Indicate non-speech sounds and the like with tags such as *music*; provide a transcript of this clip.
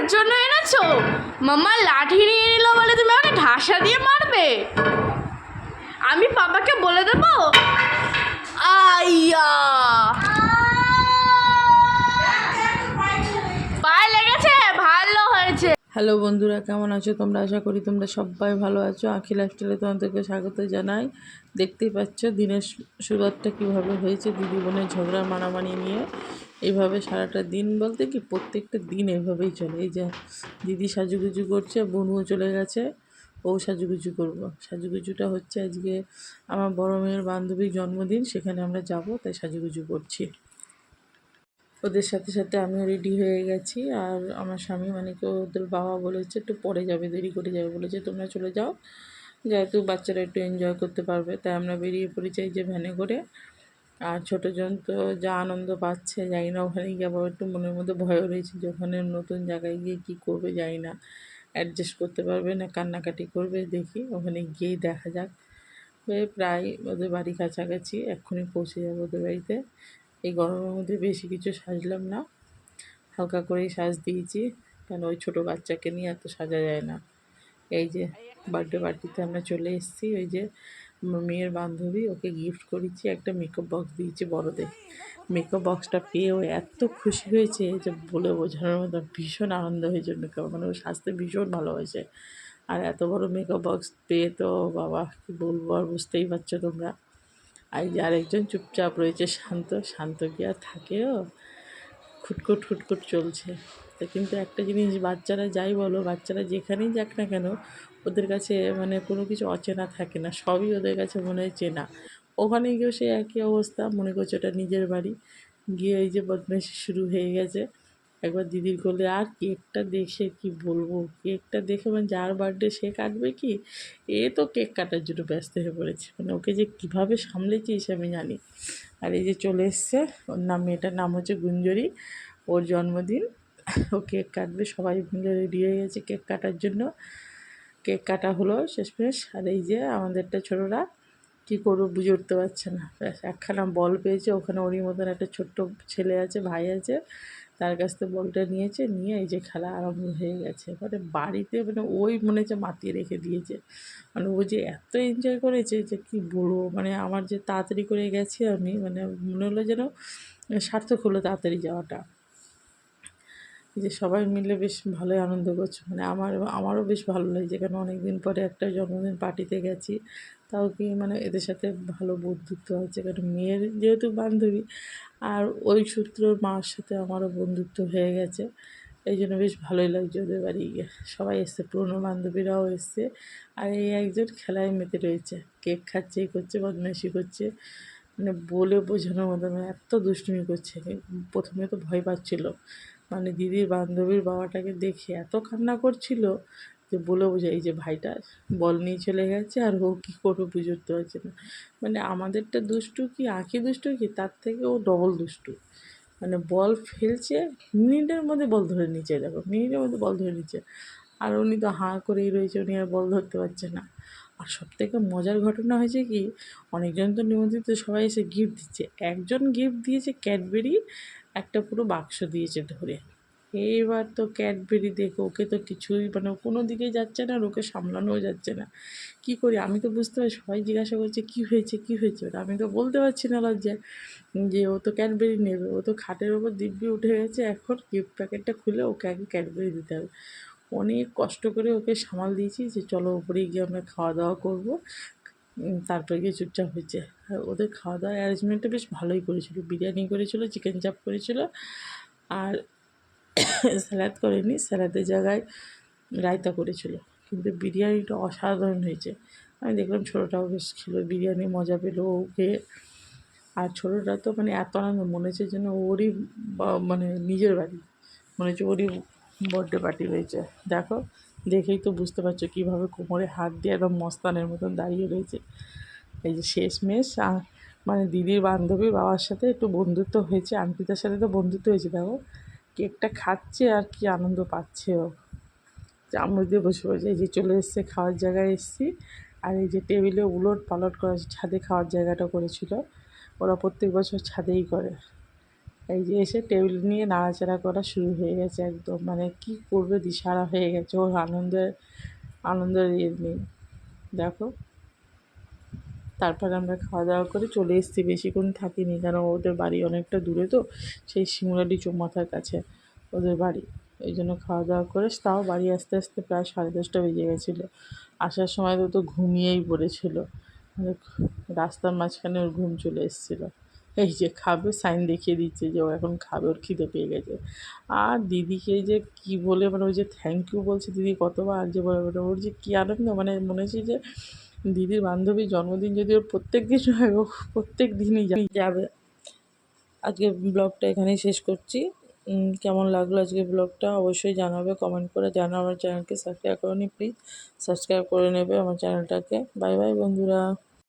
মারার জন্য এনেছো? মাম্মা লাঠি নিয়ে নিলো বলে তুমি আমাকে ঢাসা দিয়ে মারবে। আমি পাপাকে বলে দেবো আইয়া পায়ে লেগেছে ভালো হয়েছে হ্যালো বন্ধুরা, কেমন আছো? তোমরা আশা করি তোমরা সবাই ভালো আছো। আখি লাইফস্টাইলে তোমাদেরকে স্বাগত জানাই। দেখতেই পাচ্ছ দিনের শুরুয়াতটা কীভাবে হয়েছে দিদি বোনের ঝগড়া মারামারি নিয়ে। এইভাবে সারাটা দিন বলতে কি প্রত্যেকটা দিন এভাবেই চলে। এই যে দিদি সাজুগুজু করছে, বোনও চলে গেছে ও সাজুগুজু করব। সাজুগুজুটা হচ্ছে আজকে আমার বড় মেয়ের বান্ধবীর জন্মদিন, সেখানে আমরা যাব, তাই সাজুগুজু করছি। ওদের সাথে সাথে আমিও রেডি হয়ে গেছি। আর আমার স্বামী মানে কি, ওদের বাবা বলেছে, একটু পরে যাবে, দেরি করে যাবে। বলেছে, তোমরা চলে যাও, যেহেতু বাচ্চারা একটু এনজয় করতে পারবে। তাই আমরা বেরিয়ে পড়েছি এই যে ভ্যানে করে। আর ছোটোজন তো যা আনন্দ পাচ্ছে, জানি না ওখানে গিয়ে আবার একটু মনের মধ্যে ভয়ও রয়েছে যে ওখানে নতুন জায়গায় গিয়ে কী করবে, জানি না। অ্যাডজাস্ট করতে পারবে না, কান্নাকাটি করবে, দেখি ওখানে গিয়েই দেখা যাক। প্রায় ওদের বাড়ি কাছাকাছি এক্ষুনি পৌঁছে যাব ওদের বাড়িতে। এই গরমের মধ্যে বেশি কিছু সাজলাম না। হালকা করেই সাজ দিয়েছি, কেন ওই ছোটো বাচ্চাকে নিয়ে এত সাজা যায় না। এই যে বার্থডে পার্টিতে আমরা চলে এসেছি, ওই যে মেয়ের বান্ধবী, ওকে গিফট করেছি, একটা মেকআপ বক্স দিয়েছি বড়দের। মেকআপ বক্সটা পেয়ে ও এত খুশি হয়েছে যে বলে বোঝানোর মতো ভীষণ আনন্দ হয়েছে মেকআপ মানে ও সাজতে ভীষণ ভালোবাসে। আর এত বড় মেকআপ বক্স পেয়ে তো বাবা, কী বলব আর বুঝতেই পারছ তোমরা। আর আরেকজন চুপচাপ রয়েছে, শান্ত শান্ত কি আর থাকেও? খুটখুট খুটখুট চলছে। তো কিন্তু একটা জিনিস বাচ্চারা যাই বলো, বাচ্চারা যেখানেই যাক না কেন, ওদের কাছে মানে কোনো কিছু অচেনা থাকে না, সবই ওদের কাছে মনে হয় চেনা। ওখানে গিয়েও সে একই অবস্থা, মনে করছে ওটা নিজের বাড়ি। গিয়ে এই যে বদমাইশি শুরু হয়ে গেছে। একবার দিদির কোলে, আর কেকটা দেখে কি বলব? কেকটা দেখে মানে যার বার্থডে সে কাটবে কি? এ তো কেক কাটার জন্য ব্যস্ত হয়ে পড়েছে। মানে ওকে যে কীভাবে সামলেছিস আমি জানি। আর এই যে চলে এসছে, ওর নাম, মেয়েটার নাম হচ্ছে গুঞ্জরি। ওর জন্মদিন, ও কেক কাটবে, সবাই মিলে রেডি হয়ে গেছে কেক কাটার জন্য। কেক কাটা হলো শেষমেশ। আর এই যে আমাদেরটা ছোটোরা, কী করব বুঝে উঠতে পারছে না। একখানা বল পেয়েছে, ওখানে ওরই মতন একটা ছোট্ট ছেলে আছে, ভাই আছে। তার কাছ থেকে বলটা নিয়েছে, নিয়ে এই যে খেলা আরম্ভ হয়ে গেছে। মানে বাড়িতে মানে ওই মনে হচ্ছে মাতিয়ে রেখে দিয়েছে। মানে ও যে এত এনজয় করেছে যে কি বলব? মানে আমার যে তাড়াতাড়ি করে গেছি আমি মানে মনে হলো যেন সার্থক হলো তাড়াতাড়ি যাওয়াটা। যে সবাই মিলে বেশ ভালোই আনন্দ করছে। মানে আমার, আমারও বেশ ভালো লাগছে। কেন অনেক দিন পরে একটা জন্মদিন পার্টিতে গেছি, তাও কি মানে এদের সাথে ভালো বন্ধুত্ব আছে কারণ মেয়ের যেহেতু বান্ধবী, আর ওই সূত্র মার সাথে আমারও বন্ধুত্ব হয়ে গেছে। এই জন্য বেশ ভালোই লাগছে ওদের বাড়ি গিয়ে। সবাই এসছে, পুরনো বান্ধবীরাও এসছে, আর এই একজন খেলায় মেতে রয়েছে। কেক খাচ্ছে করছে, বদমাইশি করছে। মানে বলে বোঝানোর মতো এত দুষ্টুমি করছে। প্রথমে তো ভয় পাচ্ছিল। মানে দিদির বান্ধবীর বাবাটাকে দেখে এত কান্না করছিল যে বলে বোঝাই যে ভাইটা বল নিয়ে চলে গেছে আর ও কী করবে বুঝে উঠতে পারছে না। মানে আমাদেরটা দুষ্টু কি আঁকি দুষ্টু কি? তার থেকে ও ডবল দুষ্টু। মানে বল ফেলছে, মিনিটের মধ্যে বল ধরে নিচে দেখো, মিনিটের মধ্যে বল ধরে নিচে। আর উনি তো হাঁ করেই রয়েছে, উনি আর বল ধরতে পারছে না। আর সব থেকে মজার ঘটনা হয়েছে কি, অনেকজন তো নিমন্ত্রিত সবাই এসে গিফট দিচ্ছে। একজন গিফট দিয়েছে ক্যাডবেরি একটা পুরো বাক্স দিয়েছে ধরে। এইবার তো ক্যাডবেরি দেখো, ওকে তো কিছুই মানে কোনো দিকে যাচ্ছে না আর ওকে সামলানোও যাচ্ছে না। কী করি? আমি তো বুঝতে পারি সবাই জিজ্ঞাসা করছে, কী হয়েছে? কী হয়েছে? আমি তো বলতে পারছি না লজ্জায় যে ও তো ক্যাডবেরি নেবে। ও তো খাটের ওপর দিব্যি উঠে গেছে, এখন গিফট প্যাকেটটা খুলে ওকে আগে ক্যাডবেরি দিতে হবে। অনেক কষ্ট করে ওকে সামাল দিয়েছি যে চলো ওপরে গিয়ে আমরা খাওয়া দাওয়া করব। তারপরে গিয়ে চুপচাপ হয়েছে। আর ওদের খাওয়া দাওয়ার অ্যারেঞ্জমেন্টটা বেশ ভালোই করেছিল। বিরিয়ানি করেছিল চিকেন চাপ করেছিল, আর *coughs* স্যালাদ করেনি স্যালাদের জায়গায় রায়তা করেছিল। কিন্তু বিরিয়ানিটা অসাধারণ হয়েছে। আমি দেখলাম ছোটোটাও বেশ খেলো, বিরিয়ানি মজা পেল ওকে। আর ছোটোটা তো মানে এত আনন্দ, মনে হচ্ছে যেন ওরই মানে নিজের বাড়ি। মনে হচ্ছে ওরই বার্থডে পার্টি রয়েছে দেখো দেখেই তো বুঝতে পারছ কীভাবে কোমরে হাত দিয়ে একদম মস্তানের মতন দাঁড়িয়ে রয়েছে। এই যে শেষমেশ মানে দিদির বান্ধবীর বাবার সাথে একটু বন্ধুত্ব হয়েছে আঙ্কিতার সাথে তো বন্ধুত্ব হয়েছে, দেখো। কেকটা খাচ্ছে আর কি আনন্দ পাচ্ছে ও। চামচ দিয়ে বসে বসে এই যে চলে এসছে, খাওয়ার জায়গায় এসছি। আর এই যে টেবিলে উলট পালট করা ছাদে খাওয়ার জায়গাটা করেছিল। ওরা প্রত্যেক বছর ছাদেই করে। এই যে এসে টেবিল নিয়ে নাড়াচাড়া করা শুরু হয়ে গেছে একদম। মানে কি করবে? দিশারা হয়ে গেছে। ওর আনন্দের আনন্দের ইয়ে নেই। দেখো। তারপরে আমরা খাওয়া দাওয়া করে চলে এসেছি। বেশিক্ষণ থাকিনি কারণ ওদের বাড়ি অনেকটা দূরে তো। সেই শিমুরাটি চৌমাথার কাছে ওদের বাড়ি। ওই জন্য খাওয়া দাওয়া করে তাও বাড়ি আসতে আসতে প্রায় সাড়ে দশটা বেজে গেছিল। আসার সময় তো তো ঘুমিয়েই পড়েছিল। রাস্তার মাঝখানে ওর ঘুম চলে এসেছিল। এই যে খাবে সাইন দেখিয়ে দিচ্ছে যে ও এখন খাবে, ওর খিদে পেয়ে গেছে। আর দিদিকে যে কি বলে মানে ওই যে থ্যাংক ইউ বলছে দিদি কতবার যে বলে বলে ওর যে কী আনন্দ মানে মনে হচ্ছে যে দিদির বান্ধবীর জন্মদিন যদি ওর প্রত্যেক দিন হয়, ও প্রত্যেক দিনই যাবে। আজকে ব্লগটা এখানেই শেষ করছি। কেমন লাগল আজকে ব্লগটা অবশ্যই জানাবে কমেন্ট করে জানাও। আমার চ্যানেলকে সাবস্ক্রাইব করনি প্লিজ সাবস্ক্রাইব করে নেবে আমার চ্যানেলটাকে বাই বাই বন্ধুরা।